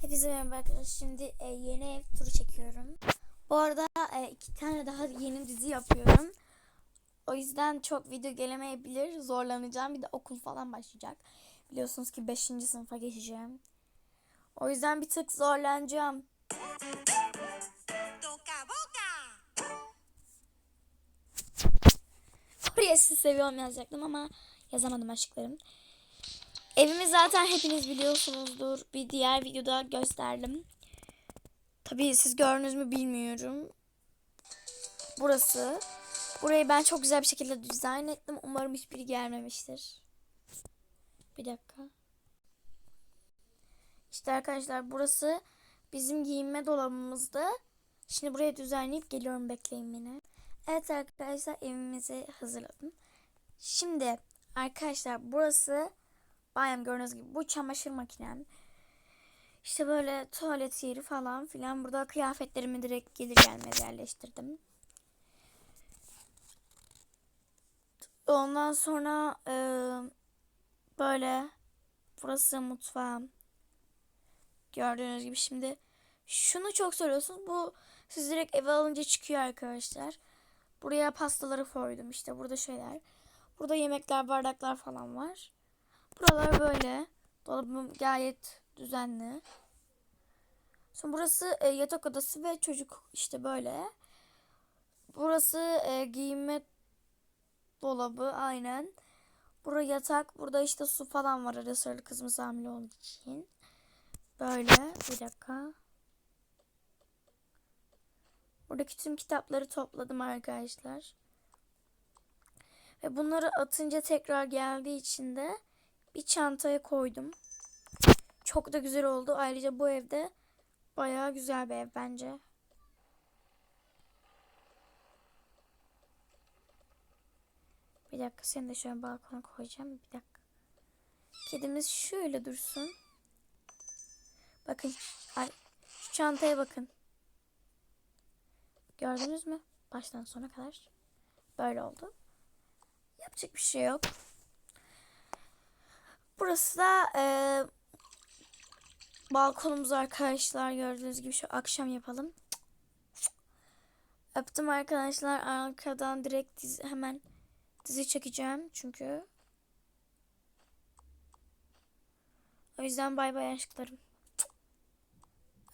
Hepinize merhaba arkadaşlar. Şimdi e, yeni ev turu çekiyorum. Bu arada e, iki tane daha yeni dizi yapıyorum. O yüzden çok video gelemeyebilir. Zorlanacağım. Bir de okul falan başlayacak. Biliyorsunuz ki 5. sınıfa geçeceğim. O yüzden bir tık zorlanacağım. Oraya sizi seviyorum yazacaktım ama yazamadım aşklarım. Evimi zaten hepiniz biliyorsunuzdur. Bir diğer videoda gösterdim. Tabii siz gördünüz mü bilmiyorum. Burası. Burayı ben çok güzel bir şekilde dizayn ettim. Umarım hiçbiri gelmemiştir. Bir dakika. İşte arkadaşlar burası bizim giyinme dolabımızdı. Şimdi buraya düzenleyip geliyorum bekleyin beni. Evet arkadaşlar evimizi hazırladım. Şimdi arkadaşlar burası bayram gördüğünüz gibi bu çamaşır makinem. İşte böyle tuvalet yeri falan filan. Burada kıyafetlerimi direkt gelir gelmez yerleştirdim. Ondan sonra e, böyle burası mutfağım. Gördüğünüz gibi şimdi şunu çok soruyorsunuz. Bu siz direkt eve alınca çıkıyor arkadaşlar. Buraya pastaları koydum işte burada şeyler. Burada yemekler, bardaklar falan var. Buralar böyle. Dolabım gayet düzenli. Sonra burası e, yatak odası ve çocuk işte böyle. Burası e, giyinme dolabı aynen. Burada yatak. Burada işte su falan var arada sırada kızımız hamile olduğu için. Böyle. Bir dakika. Buradaki tüm kitapları topladım arkadaşlar. Ve bunları atınca tekrar geldiği için de bir çantaya koydum. Çok da güzel oldu. Ayrıca bu evde bayağı güzel bir ev bence. Bir dakika seni de şöyle balkona koyacağım. Bir dakika. Kedimiz şöyle dursun. Bakın. Ay, şu çantaya bakın. Gördünüz mü? Baştan sona kadar. Böyle oldu. Yapacak bir şey yok. Burası da e, balkonumuz arkadaşlar. Gördüğünüz gibi şu akşam yapalım. Öptüm arkadaşlar. Arkadan direkt dizi, hemen dizi çekeceğim. Çünkü o yüzden bay bay aşklarım.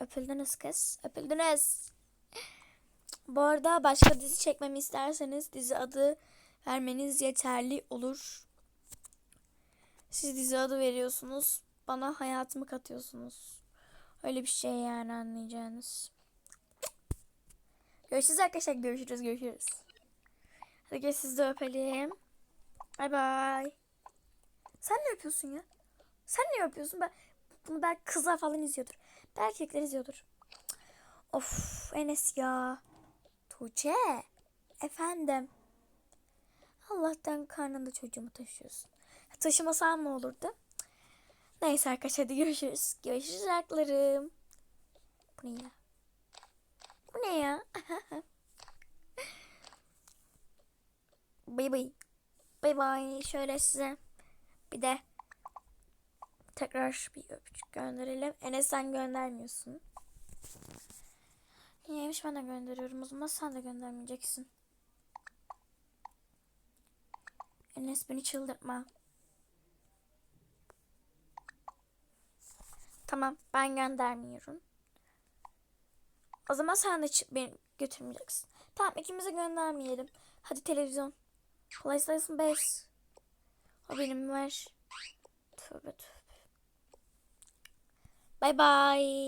Öpüldünüz kız. Öpüldünüz. Bu arada başka dizi çekmemi isterseniz dizi adı vermeniz yeterli olur. Siz dizi adı veriyorsunuz. Bana hayatımı katıyorsunuz. Öyle bir şey yani anlayacağınız. Görüşürüz arkadaşlar. Görüşürüz. Görüşürüz. Hadi gel siz de öpelim. Bay bay. Sen ne yapıyorsun ya? Sen ne yapıyorsun? Ben, bunu belki kızlar falan izliyordur. Belki erkekler izliyordur. Of Enes ya. Tuğçe. Efendim. Allah'tan karnında çocuğumu taşıyorsun. Taşımasam ne olurdu? Neyse arkadaşlar hadi görüşürüz. Görüşürüz arklarım. Bu ne ya? Bu ne ya? bay bay. Bay bay. Şöyle size bir de tekrar bir öpücük gönderelim. Enes sen göndermiyorsun. Niyeymiş ben de gönderiyorum. O zaman sen de göndermeyeceksin. Enes beni çıldırtma. Tamam ben göndermiyorum. O zaman sen de çık beni götürmeyeceksin. Tamam ikimize göndermeyelim. Hadi televizyon. PlayStation 5. O benim ver. Tövbe tövbe. Bye bye.